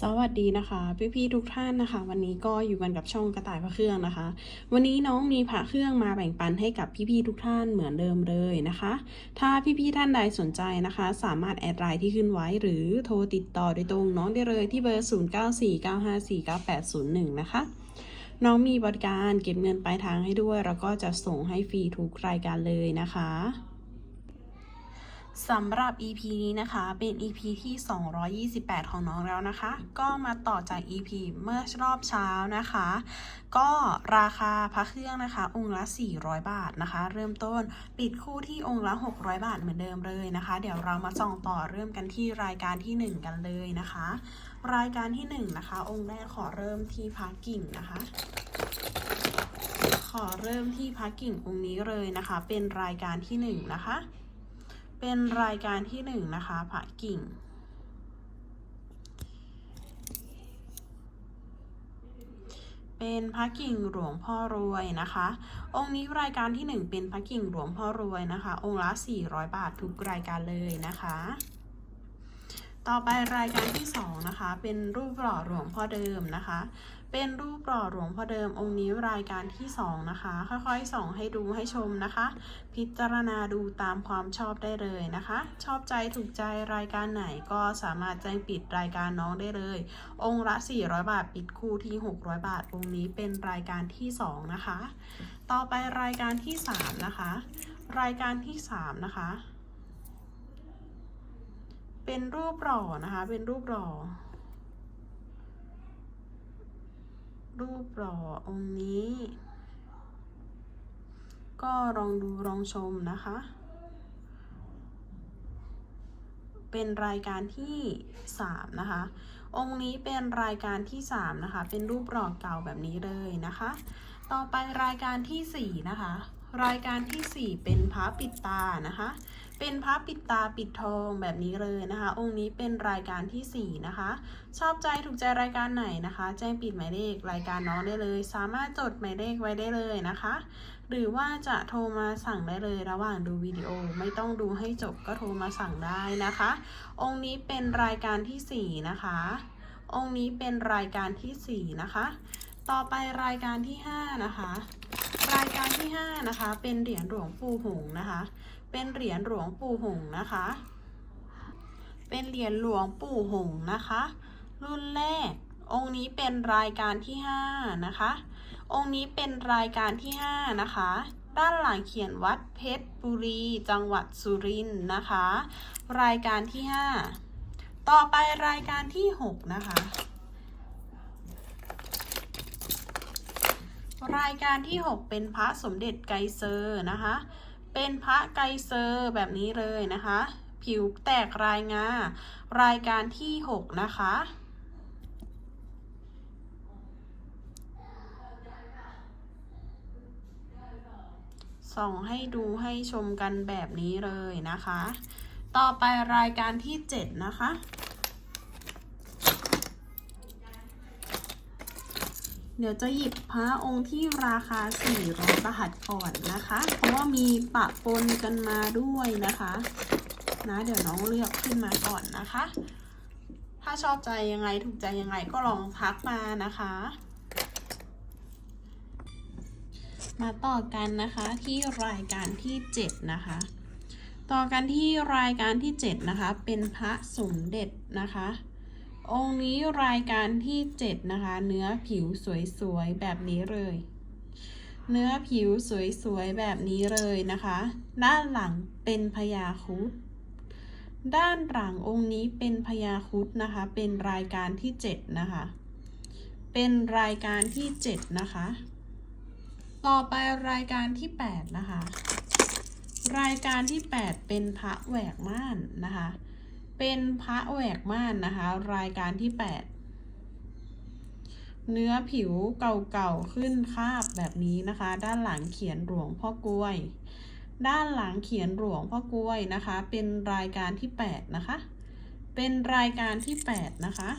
สวัสดีนะคะ พี่ๆทุกท่านนะคะ วันนี้ก็อยู่กันกับช่องกระต่ายพระเครื่องนะคะ วันนี้น้องมีพระเครื่องมาแบ่งปันให้กับพี่ๆทุกท่านเหมือนเดิมเลยนะคะ ถ้าพี่ๆท่านใดสนใจนะคะ สามารถแอดไลน์ที่ขึ้นไว้หรือโทรติดต่อโดยตรงน้องได้เลยที่เบอร์ 0949549801 นะคะน้องมีบริการเก็บเงินปลายทางให้ด้วย แล้วก็จะส่งให้ฟรีทุกรายการเลยนะคะ สำหรับ EP นี้นะคะ เป็น EP ที่ 228 ของน้องแล้วนะคะ ก็มาต่อจาก EP เมื่อรอบเช้านะคะ ก็ราคาพระเครื่องนะคะ องค์ละ 400 บาทนะคะ เริ่มต้นปิดคู่ที่องค์ละ 600 บาทเหมือนเดิมเลยนะคะ เดี๋ยวเรามาส่องต่อเริ่มกันที่รายการที่ 1 กันเลยนะคะ รายการที่ 1 นะคะ องค์แรกขอเริ่มที่พระกิ่งนะคะขอเริ่มที่พระกิ่งองค์นี้เลยนะคะ เป็นรายการที่ 1 นะคะ เป็นรายการที่หนึ่งนะคะพระกิ่ง เป็นพระกิ่งหลวงพ่อรวยนะคะ องค์นี้รายการที่หนึ่งเป็นพระกิ่งหลวงพ่อรวยนะคะ องค์ละ 400 บาททุกรายการเลยนะคะ ต่อไปรายการที่สองนะคะ เป็นรูปหล่อหลวงพ่อเดิมนะคะ เป็นรูปหล่อหลวงพ่อเดิมองค์นี้รายการที่สองนะคะ ค่อยๆส่องให้ดูให้ชมนะคะ พิจารณาดูตามความชอบได้เลยนะคะ ชอบใจถูกใจรายการไหนก็สามารถแจ้งปิดรายการน้องได้เลย องค์ละ 400 บาท ปิดคู่ที่ 600 บาท องค์นี้เป็นรายการที่ 2 นะคะ ต่อไปรายการที่ 3 นะคะ รายการที่ 3 นะคะ เป็นรูปหล่อนะคะ เป็นรูปหล่อ รูปหล่อองค์นี้ ก็ลองดูลองชมนะคะ เป็นรายการที่ 3 นะคะ องค์นี้เป็นรายการที่ 3 นะคะ เป็นรูปหล่อเก่าแบบนี้เลยนะคะ ต่อไปรายการที่ 4 นะคะ รายการที่ 4 เป็นพระปิดตานะคะ เป็นพระปิดตาปิดทองแบบนี้เลยนะคะ องค์นี้เป็นรายการที่ 4 นะคะ ชอบใจถูกใจรายการไหนนะคะ แจ้งปิดหมายเลขรายการน้องได้เลย สามารถจดหมายเลขไว้ได้เลยนะคะ หรือว่าจะโทรมาสั่งได้เลยระหว่างดูวิดีโอไม่ต้องดูให้จบก็โทรมาสั่งได้นะคะ องค์นี้เป็นรายการที่ 4 นะคะ องค์นี้เป็นรายการที่ 4 นะคะ ต่อไปรายการที่ 5 นะคะ รายการที่ 5 นะคะ เป็นเหรียญหลวงปู่หงนะคะ เป็นเหรียญหลวงปู่หงนะคะ เป็นเหรียญหลวงปู่หงนะคะ รุ่นแรก องค์นี้เป็นรายการที่5นะคะ องค์นี้เป็นรายการที่5นะคะ ด้านหลังเขียนวัดเพชรบุรี จังหวัดสุรินทร์นะคะ รายการที่ 5 ต่อไปรายการที่ 6 นะคะรายการที่ 6 เป็นพระสมเด็จไกรเซอร์นะคะ เป็นพระไกเซอร์แบบนี้เลยนะคะ ผิวแตกรายงา รายการที่ 6 นะคะ ส่องให้ดูให้ชมกันแบบนี้เลยนะคะ ต่อไปรายการที่ 7 นะคะ เดี๋ยวจะหยิบพระองค์ที่ราคา400บาทก่อนนะคะ เพราะว่ามีปะปนกันมาด้วยนะคะ นะเดี๋ยวน้องเลือกขึ้นมาก่อนนะคะ ถ้าชอบใจยังไงถูกใจยังไงก็ลองทักมานะคะ มาต่อกันนะคะที่รายการที่ 7 นะคะ ต่อกันที่รายการที่ 7 นะคะ เป็นพระสมเด็จนะคะ องค์นี้รายการที่ 7 นะคะ เนื้อผิวสวยๆ แบบนี้เลย เนื้อผิวสวยๆ แบบนี้เลยนะคะ ด้านหลังเป็นพญาครุดด้านหลังองค์นี้เป็นพญาครุดนะคะ เป็นรายการที่ 7 นะคะ เป็นรายการที่ 7 นะคะ ต่อไปรายการที่ 8 นะคะ รายการที่ 8 เป็นพระแหวกม่านนะคะ เป็นพระแหวกม่านนะคะ รายการที่ 8 เนื้อผิวเก่าๆขึ้นคาบแบบนี้นะคะ ด้านหลังเขียนหลวงพ่อกล้วย ด้านหลังเขียนหลวงพ่อกล้วยนะคะ เป็นรายการที่ 8 นะคะ เป็นรายการที่ 8 นะคะ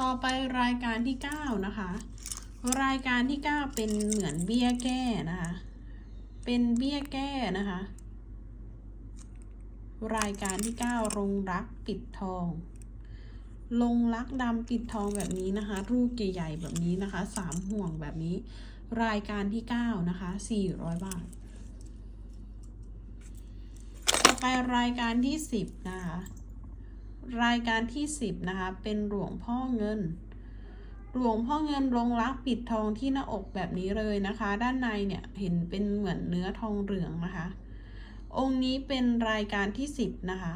ต่อไปรายการที่ 9 นะคะ รายการที่ 9 เป็นเหมือนเบี้ยแก้นะคะ เป็นเบี้ยแก้นะคะ รายการที่ 9 รงรักปิดทอง ลงลักดำปิดทองแบบนี้นะคะ รูปใหญ่ๆแบบนี้นะคะสามห่วงแบบนี้ รายการที่เก้านะคะสี่ร้อยบาท ต่อไปรายการที่สิบนะคะ รายการที่สิบนะคะ เป็นหลวงพ่อเงิน หลวงพ่อเงินลงรักปิดทองที่หน้าอกแบบนี้เลยนะคะ ด้านในเนี่ยเห็นเป็นเหมือนเนื้อทองเหลืองนะคะ องค์นี้เป็นรายการที่สิบนะคะ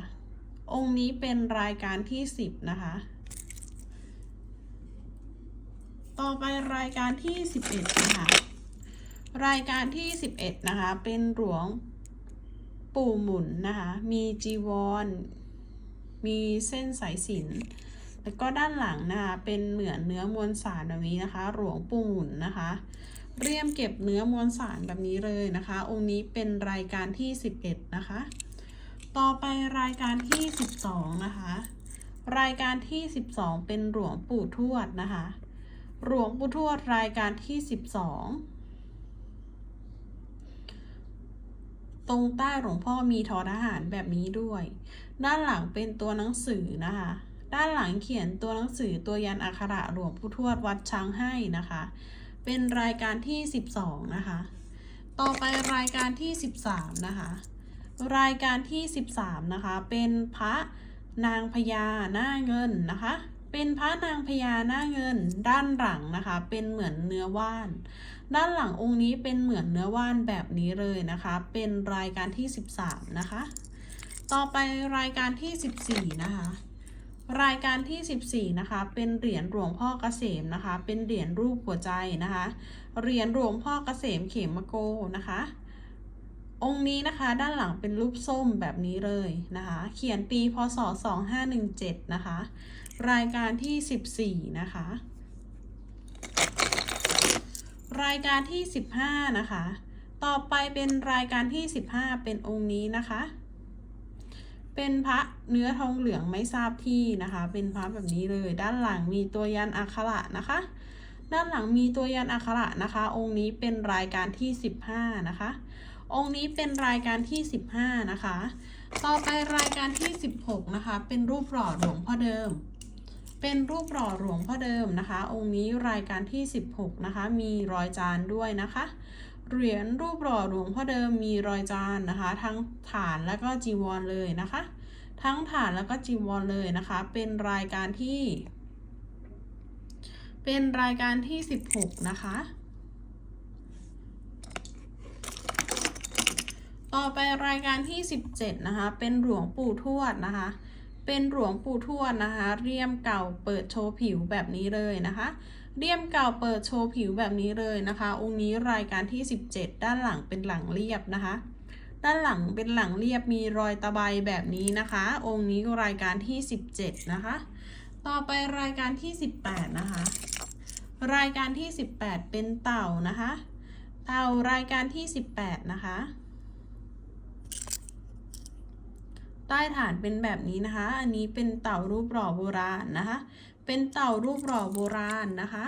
องค์นี้เป็นรายการที่สิบนะคะ ต่อไปรายการที่สิบเอ็ดนะคะ รายการที่สิบเอ็ดนะคะ เป็นหลวงปู่หมุนนะคะ มีจีวร มีเส้นสายสินแล้วก็ด้านหลังนะคะ เป็นเหมือนเนื้อมวลสารแบบนี้นะคะ หลวงปู่หมุนนะคะ เรียมเก็บเนื้อมวลสารแบบนี้เลยนะคะ องค์นี้เป็นรายการที่ 11 นะคะ ต่อไปรายการที่ 12 นะคะ รายการที่ 12 เป็นหลวงปู่ทวดนะคะ หลวงปู่ทวดรายการที่ 12 ตรงใต้หลวงพ่อมีทอทหารแบบนี้ด้วย ด้านหลังเป็นตัวหนังสือนะคะด้านหลังเขียนตัวหนังสือตัวยันอักขระหลวงปู่ทวดวัดช้างให้นะคะ เป็นรายการที่ 12 นะคะ ต่อไปรายการที่ 13 นะคะ รายการที่ 13 นะคะ เป็นพระนางพญาหน้าเงินนะคะ เป็นพระนางพญาหน้าเงินด้านหลังนะคะ เป็นเหมือนเนื้อว่าน ด้านหลังองค์นี้เป็นเหมือนเนื้อว่านแบบนี้เลยนะคะ เป็นรายการที่ 13 นะคะ ต่อไปรายการที่ 14 นะคะ รายการที่ 14 นะคะ เป็นเหรียญหลวงพ่อเกษมนะคะ เป็นเหรียญรูปหัวใจนะคะ เหรียญหลวงพ่อเกษมเขมโกนะคะ องค์นี้นะคะด้านหลังเป็นรูปส้มแบบนี้เลยนะคะ เขียนปีพศ 2517 นะคะ รายการที่ 14 นะคะ รายการที่ 15 นะคะ ต่อไปเป็นรายการที่ 15 เป็นองค์นี้นะคะ เป็นพระเนื้อทองเหลืองไม่ทราบที่นะคะ เป็นพระแบบนี้เลย ด้านหลังมีตัวยันอักขระนะคะ ด้านหลังมีตัวยันอักขระนะคะ องค์นี้เป็นรายการที่ 15 นะคะ องค์นี้เป็นรายการที่ 15 นะคะ ต่อไปรายการที่ 16 นะคะ เป็นรูปหล่อหลวงพ่อเดิม เป็นรูปหล่อหลวงพ่อเดิมนะคะ องค์นี้รายการที่ 16 นะคะ มีรอยจานด้วยนะคะ เหรียญรูปหล่อหลวงพ่อเดิมมีรอยจานนะคะ ทั้งฐานแล้วก็จีวรเลยนะคะ ทั้งฐานแล้วก็จีวรเลยนะคะ เป็นรายการที่ เป็นรายการที่ 16 นะคะ ต่อไปรายการที่ 17 นะคะ เป็นหลวงปู่ทวดนะคะเป็นหลวงปู่ทวดนะคะ เรียมเก่าเปิดโชว์ผิวแบบนี้เลยนะคะ เรียมเก่าเปิดโชว์ผิวแบบนี้เลยนะคะ องค์นี้รายการที่ 17 ด้านหลังเป็นหลังเรียบนะคะ ด้านหลังเป็นหลังเรียบมีรอยตะไบแบบนี้นะคะ องค์นี้รายการที่ 17 นะคะ ต่อไปรายการที่ 18 นะคะ รายการที่ 18 เป็นเต่านะคะ เต่ารายการที่ 18 นะคะใต้ฐานเป็นแบบนี้นะคะ อันนี้เป็นเต่ารูปหล่อโบราณนะคะ เป็นเต่ารูปหล่อโบราณนะคะ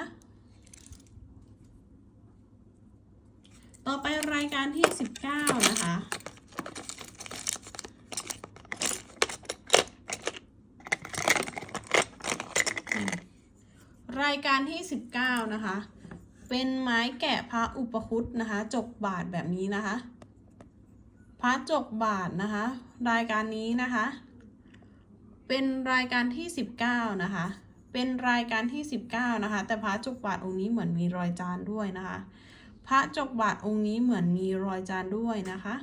ต่อไปรายการที่ 19 นะคะ รายการที่ 19 นะคะ เป็นไม้แกะพระอุปคุตนะคะ จกบาทแบบนี้นะคะ พระจกบาทนะคะ รายการนี้นะคะ เป็นรายการที่ 19 นะคะ เป็นรายการที่ 19 นะคะ แต่พระจกบาทองค์นี้เหมือนมีรอยจานด้วยนะคะ พระจกบาทองค์นี้เหมือนมีรอยจานด้วยนะคะ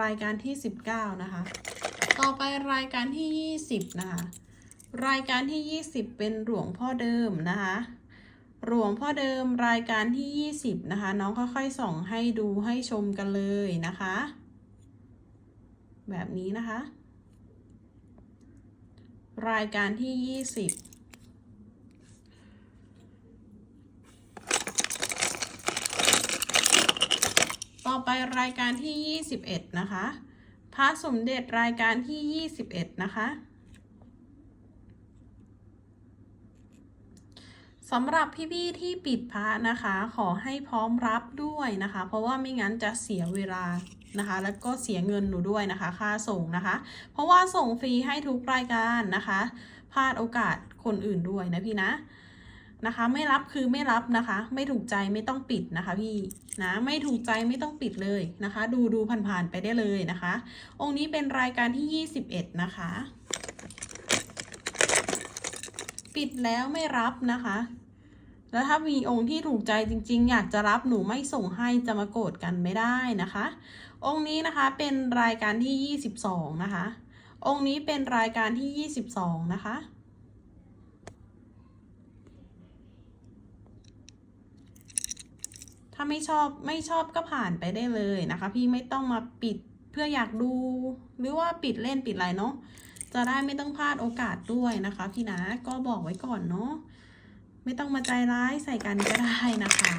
รายการที่ 19 นะคะ ต่อไปรายการที่ 20 นะคะ รายการที่ 20 เป็นหลวงพ่อเดิมนะคะหลวงพ่อเดิมรายการที่ 20 นะคะ น้องค่อยๆส่องให้ดูให้ชมกันเลยนะคะ แบบนี้นะคะ รายการที่ 20ต่อไปรายการที่ 21 นะคะ พระสมเด็จรายการที่ 21 นะคะสำหรับพี่ๆที่ปิดพระนะคะ ขอให้พร้อมรับด้วยนะคะ เพราะว่าไม่งั้นจะเสียเวลา นะคะ แล้วก็เสียเงินหนูด้วยนะคะ ค่าส่งนะคะ เพราะว่าส่งฟรีให้ทุกรายการนะคะ พลาดโอกาสคนอื่นด้วยนะพี่นะนะคะ ไม่รับคือไม่รับนะคะ ไม่ถูกใจไม่ต้องปิดนะคะ พี่นะไม่ถูกใจไม่ต้องปิดเลยนะคะ ดูดูผ่านๆไปได้เลยนะคะ องค์นี้เป็นรายการที่ 21 นะคะ ปิดแล้วไม่รับนะคะ แล้วถ้ามีองค์ที่ถูกใจจริง ๆ อยากจะรับหนูไม่ส่งให้จะมาโกรธกันไม่ได้นะคะ องค์นี้นะคะเป็นรายการที่ 22 นะคะ องค์นี้เป็นรายการที่ 22 นะคะ ถ้าไม่ชอบไม่ชอบก็ผ่านไปได้เลยนะคะ พี่ไม่ต้องมาปิดเพื่ออยากดู หรือว่าปิดเล่นปิดอะไรเนาะจะได้ไม่ต้องพลาดโอกาสด้วยนะคะ พี่นะก็บอกไว้ก่อนเนาะไม่ต้องมาใจร้ายใส่กันก็ได้นะคะ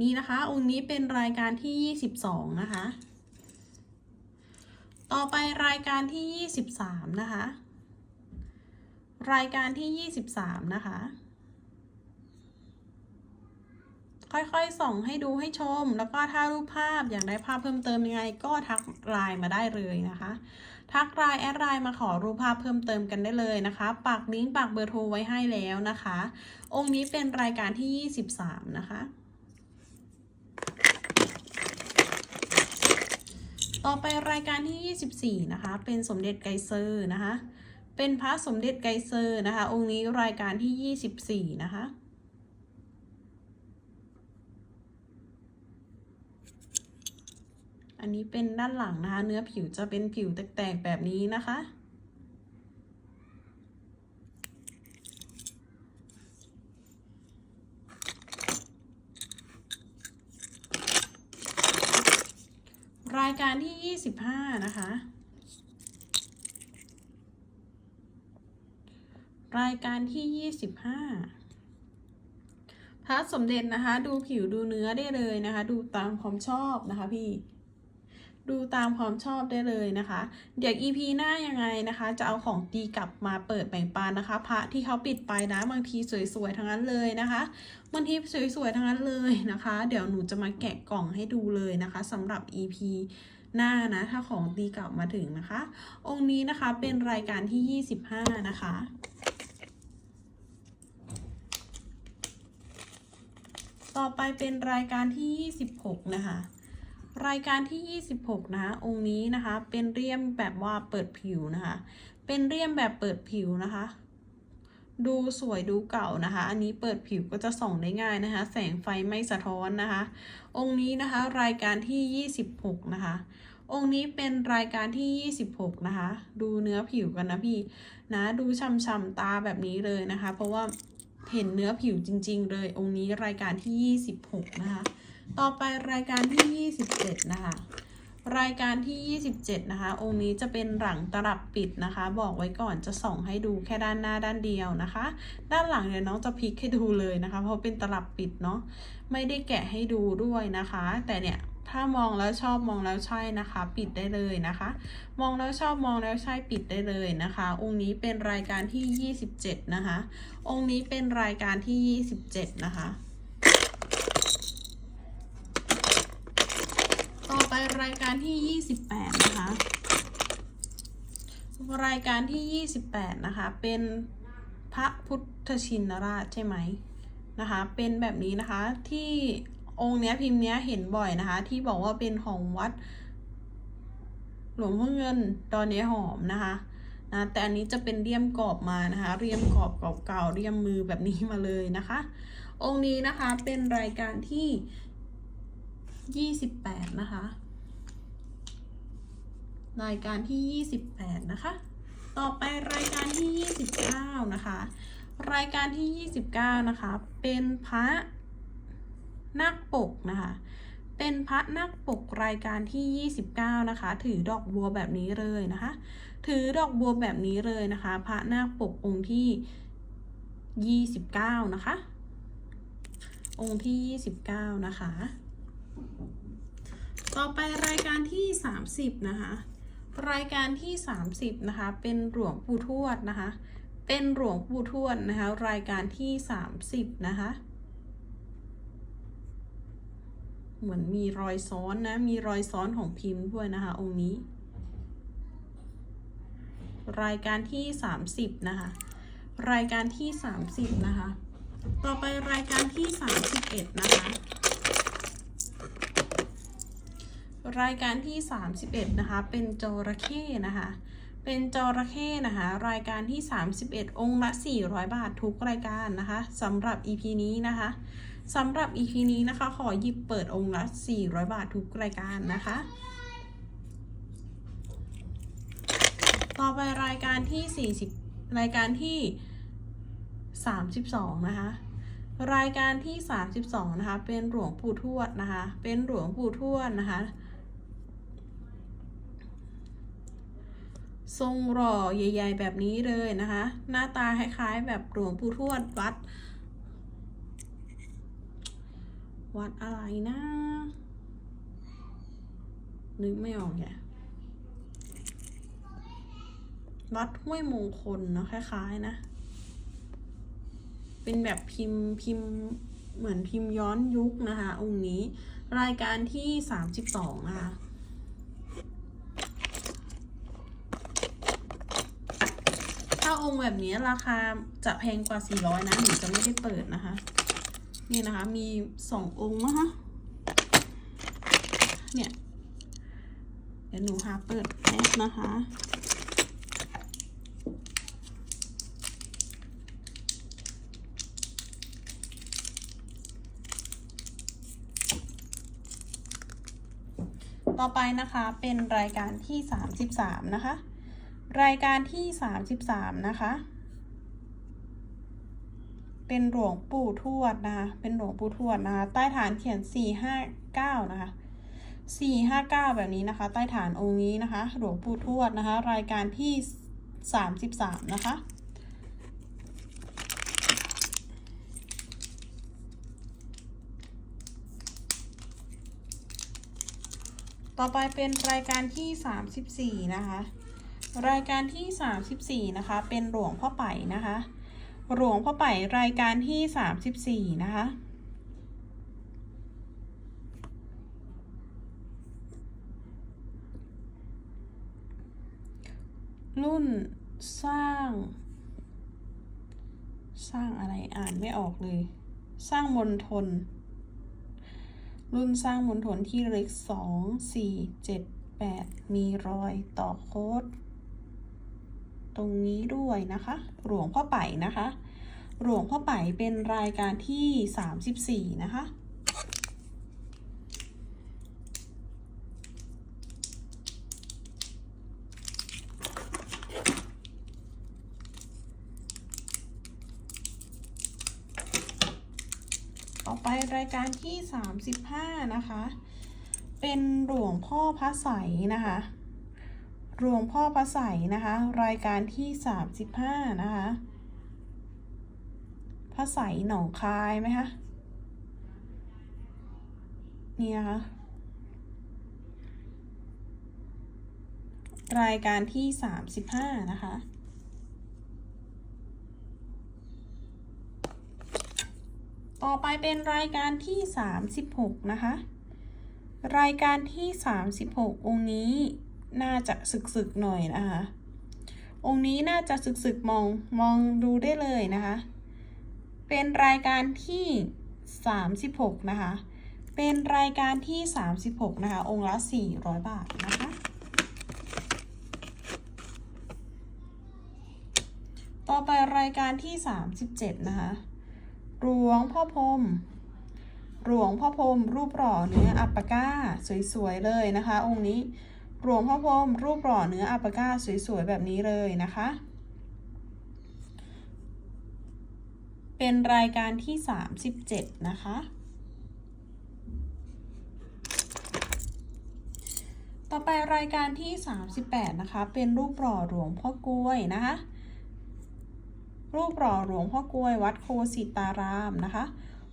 นี่นะคะ องค์นี้เป็นรายการที่ 22 นะคะ ต่อไปรายการที่ 23 นะคะ รายการที่ 23 นะคะ ค่อยๆ ส่องให้ดูให้ชม แล้วก็ถ้ารูปภาพอยากได้ภาพเพิ่มเติมยังไง ก็ทักไลน์มาได้เลยนะคะ ทักไลน์แอดไลน์มาขอรูปภาพเพิ่มเติมกันได้เลยนะคะปักลิงก์ปักเบอร์โทรไว้ให้แล้วนะคะ องค์นี้เป็นรายการที่ 23 นะคะ ต่อไปรายการที่ 24 นะคะ เป็นสมเด็จไกเซอร์นะคะ เป็นพระสมเด็จไกเซอร์นะคะ องค์นี้รายการที่ 24 นะคะ อันนี้เป็นด้านหลังนะคะ เนื้อผิวจะเป็นผิวแตกๆแบบนี้นะคะ รายการที่ 25 นะคะ รายการที่ 25พระสมเด็จนะคะ ดูผิวดูเนื้อได้เลยนะคะ ดูตามความชอบนะคะพี่ ดูตามความชอบได้เลยนะคะ เดี๋ยว EP หน้ายังไงนะคะ จะเอาของดีกลับมาเปิดแบ่งปันนะคะ พระที่เขาปิดไปนะบางทีสวยๆทั้งนั้นเลยนะคะบางทีสวยๆทั้งนั้นเลยนะคะ เดี๋ยวหนูจะมาแกะกล่องให้ดูเลยนะคะสำหรับ EP หน้านะถ้าของดีกลับมาถึงนะคะ องค์นี้นะคะเป็นรายการที่ 25 นะคะต่อไปเป็นรายการที่ 26 นะคะ รายการที่ 26 นะคะองค์นี้นะคะ เป็นเรียมแบบว่าเปิดผิวนะคะ เป็นเรียมแบบเปิดผิวนะคะ ดูสวยดูเก่านะคะ อันนี้เปิดผิวก็จะส่องได้ง่ายนะคะ แสงไฟไม่สะท้อนนะคะ องค์นี้นะคะรายการที่ 26 นะคะองค์นี้เป็นรายการที่ 26 นะคะ ดูเนื้อผิวกันนะพี่นะ ดูช่ำๆตาแบบนี้เลยนะคะ เพราะว่าเห็นเนื้อผิวจริง ๆ เลย องค์นี้รายการที่ 26 นะคะ ต่อไปรายการที่ 27 นะคะ รายการที่ 27 นะคะ องค์นี้จะเป็นหลังตลับปิดนะคะ บอกไว้ก่อนจะส่องให้ดูแค่ด้านหน้าด้านเดียวนะคะ ด้านหลังเดี๋ยวน้องจะพลิกให้ดูเลยนะคะ เพราะเป็นตลับปิดเนาะไม่ได้แกะให้ดูด้วยนะคะ แต่เนี่ยถ้ามองแล้วชอบมองแล้วใช่นะคะ ปิดได้เลยนะคะ มองแล้วชอบมองแล้วใช่ปิดได้เลยนะคะ องค์นี้เป็นรายการที่ 27 นะคะ องค์นี้เป็นรายการที่ 27 นะคะ ต่อไป รายการที่ 28 นะคะ รายการที่ 28 นะคะ เป็นพระพุทธชินราชใช่ไหมนะคะ เป็นแบบนี้นะคะที่องค์เนี้ยพิมพ์เนี้ยเห็นบ่อยนะคะ ที่บอกว่าเป็นของวัด หลวงพ่อเงินดอนเนหอมนะคะนะแต่อันนี้จะเป็นเลี่ยมกรอบมานะคะ เลี่ยมกรอบเก่าๆเลี่ยมมือแบบนี้มาเลยนะคะ องค์นี้นะคะเป็นรายการที่ 28 นะคะ รายการที่ 28 นะคะ ต่อไปรายการที่ 29 นะคะ รายการที่ 29 นะคะ เป็นพระนาคปกนะคะ เป็นพระนาคปกรายการที่ 29 นะคะ ถือดอกบัวแบบนี้เลยนะคะ ถือดอกบัวแบบนี้เลยนะคะ พระนาคปกองค์ที่ 29 นะคะ องค์ที่ 29 นะคะ ต่อไปรายการที่ 30 นะคะ รายการที่ 30 นะคะ เป็นหลวงปู่ทวดนะคะ เป็นหลวงปู่ทวดนะคะ รายการที่ 30 นะคะ เหมือนมีรอยซ้อนนะ มีรอยซ้อนของพิมพ์ด้วยนะคะ องค์นี้ รายการที่ 30 นะคะ รายการที่ 30 นะคะ ต่อไปรายการที่ 31 นะคะ รายการที่ 31 นะคะ เป็นจระเข้นะคะ เป็นจระเข้นะคะ รายการที่ 31 องค์ละ 400 บาททุกรายการนะคะสำหรับ EP นี้นะคะสำหรับ EP นี้นะคะ ขอหยิบเปิดองค์ละ 400 บาททุกรายการนะคะ ต่อไปรายการที่ 40 รายการที่ 32 นะคะรายการที่ 32 นะคะ เป็นหลวงปู่ทวดนะคะ เป็นหลวงปู่ทวดนะคะ ทรงหล่อใหญ่ ๆ แบบนี้เลยนะคะ หน้าตาคล้ายๆ แบบหลวงปู่ทวดวัด วัดอะไรนะ นึกไม่ออกแกวัดห้วยมงคลเนาะคล้ายๆนะ เป็นแบบพิมพ์พิมพ์เหมือนพิมพ์ย้อนยุคนะคะ องค์นี้รายการที่สามสิบสองนะคะ ถ้าอ งแบบนี้ราคาจะแพงกว่า 400 นะหนูจะไม่ได้เปิดนะคะ นี่นะคะ มีสององค์นะคะ เนี่ย เดี๋ยวหนูหาเปิดแป๊บนะคะ ต่อไปนะคะเป็นรายการที่ 33 นะคะ รายการที่ 33 นะคะ เป็นหลวงปู่ทวดนะคะ เป็นหลวงปู่ทวดนะคะ ใต้ฐานเขียน 459 นะคะ 459 แบบนี้นะคะ ใต้ฐานองค์นี้นะคะ หลวงปู่ทวดนะคะ รายการที่ 33 นะคะต่อไปเป็นรายการที่ 34 นะคะ รายการที่ 34 นะคะ เป็นหลวงพ่อไป่นะคะ หลวงพ่อไป่รายการที่ 34 นะคะรุ่นสร้าง สร้างอะไรอ่านไม่ออกเลย สร้างมณฑลรุ่นสร้างมณฑลที่เล็กสองสี่เจ็ดแปดมีรอยต่อโค้ด ตรงนี้ด้วยนะคะ หลวงพ่อไป่นะคะ หลวงพ่อไป่เป็นรายการที่สามสิบสี่นะคะต่อไปรายการที่ 35 นะคะ เป็นหลวงพ่อพระใสนะคะ หลวงพ่อพระใสนะคะ รายการที่ 35 นะคะ พระใสหนองคายไหมคะ นี่นะคะ รายการที่ 35 นะคะต่อไปเป็นรายการที่ 36 นะคะ รายการที่ 36 องค์นี้ น่าจะสึกๆหน่อยนะคะ องค์นี้น่าจะสึกๆมองมองดูได้เลยนะคะ เป็นรายการที่ 36 นะคะ เป็นรายการที่ 36 นะคะ องค์ละ 400 บาทนะคะ ต่อไปรายการที่ 37 นะคะ หลวงพ่อพรมหลวงพ่อพรมรูปหล่อเนื้ออัปปะก้า สวย ๆ เลยนะคะ องค์นี้ หลวงพ่อพรมรูปหล่อเนื้ออัปก้าสวยๆ แบบนี้เลยนะคะ เป็นรายการที่ 37 นะคะ ต่อไปรายการที่ 38 นะคะ เป็นรูปหล่อหลวงพ่อกล้วยนะคะ รูปหล่อหลวงพ่อกล้วยวัดโคสิตารามนะคะ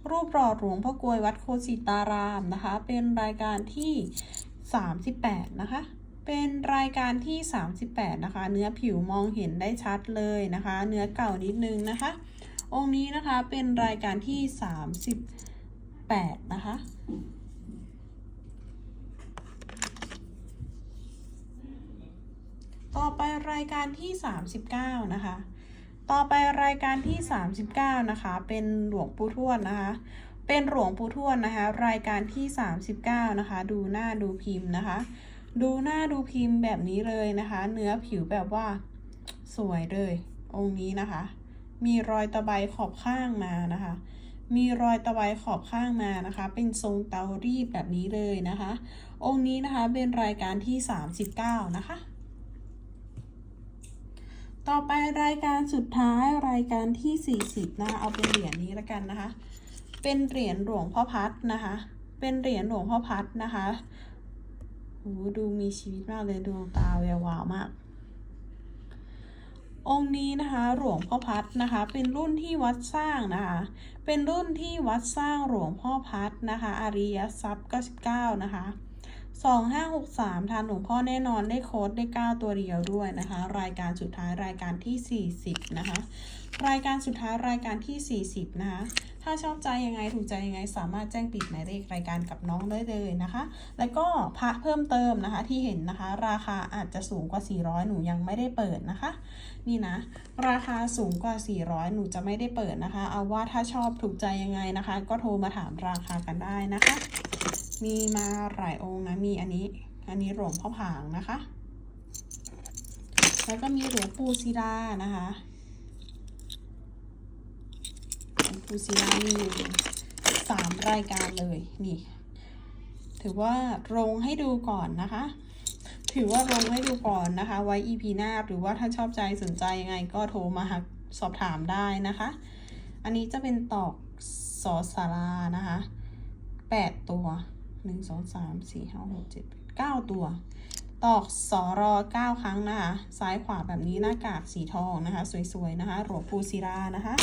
รูปหล่อหลวงพ่อกล้วยวัดโคสิตารามนะคะ เป็นรายการที่ 38 นะคะ เป็นรายการที่ 38 นะคะ เนื้อผิวมองเห็นได้ชัดเลยนะคะ เนื้อเก่านิดนึงนะคะ องค์นี้นะคะเป็นรายการที่ 38 นะคะต่อไปรายการที่ 39 นะคะ ต่อไปรายการที่ 39 นะคะ เป็นหลวงปู่ทวดนะคะ เป็นหลวงปู่ทวดนะคะ รายการที่ 39 นะคะ ดูหน้าดูพิมพ์นะคะ ดูหน้าดูพิมพ์แบบนี้เลยนะคะ เนื้อผิวแบบว่าสวยเลย องค์นี้นะคะ มีรอยตะไบขอบข้างมานะคะ มีรอยตะไบขอบข้างมานะคะ เป็นทรงเตารีดแบบนี้เลยนะคะ องค์นี้นะคะเป็นรายการที่ 39 นะคะต่อไปรายการสุดท้ายรายการที่ 40 นะคะเอาเป็นเหรียญนี้แล้วกันนะคะ เป็นเหรียญหลวงพ่อพัดนะคะ เป็นเหรียญหลวงพ่อพัดนะคะโหดูมีชีวิตมากเลยดวงตาแวววาวมาก องค์นี้นะคะหลวงพ่อพัดนะคะ เป็นรุ่นที่วัดสร้างนะคะ เป็นรุ่นที่วัดสร้างหลวงพ่อพัดนะคะอาริยทรัพย์ 99 นะคะ 2563ทานหลวงพ่อแน่นอนได้โค้ดได้9ตัวเดียวด้วยนะคะ รายการสุดท้ายรายการที่40นะคะ รายการสุดท้ายรายการที่40นะคะถ้าชอบใจยังไงถูกใจยังไง สามารถแจ้งปิดหมายเลขรายการกับน้องได้เลยนะคะ แล้วก็พระเพิ่มเติมนะคะที่เห็นนะคะ ราคาอาจจะสูงกว่า 400 หนูยังไม่ได้เปิดนะคะ นี่นะ ราคาสูงกว่า 400 หนูจะไม่ได้เปิดนะคะ เอาว่าถ้าชอบถูกใจยังไงนะคะ ก็โทรมาถามราคากันได้นะคะ มีมาหลายองค์นะมีอันนี้ อันนี้หลวงพ่อผางนะคะ แล้วก็มีหลวงปู่ศิลานะคะหลวงปู่ศิลามีอยู่สามรายการเลยนี่ ถือว่าลงให้ดูก่อนนะคะ ถือว่าลงให้ดูก่อนนะคะ ไว้ EP หน้าหรือว่าถ้าชอบใจสนใจยังไงก็โทรมาสอบถามได้นะคะ อันนี้จะเป็นตอกสอสารานะคะแปดตัว หนึ่งสองสามสี่ห้าหกเจ็ดเก้าตัว ตอกสอรอเก้าครั้งนะคะซ้ายขวาแบบนี้หน้ากากสีทองนะคะ สวยๆนะคะหลวงปูศิรานะคะ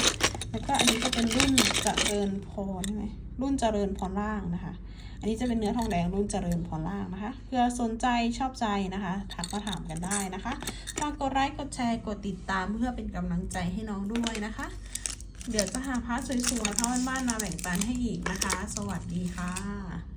แล้วก็อันนี้จะเป็นรุ่นเจริญพรใช่ไหมรุ่นเจริญพรล่างนะคะ อันนี้จะเป็นเนื้อทองแดงรุ่นเจริญพรล่างนะคะ เพื่อสนใจชอบใจนะคะทักมาถามกันได้นะคะฝากกดไลค์กดแชร์กดติดตามเพื่อเป็นกำลังใจให้น้องด้วยนะคะ เดี๋ยวจะหาพาร์ทสวยๆพาร์ทบ้านๆมาแบ่งปันให้อีกนะคะ สวัสดีค่ะ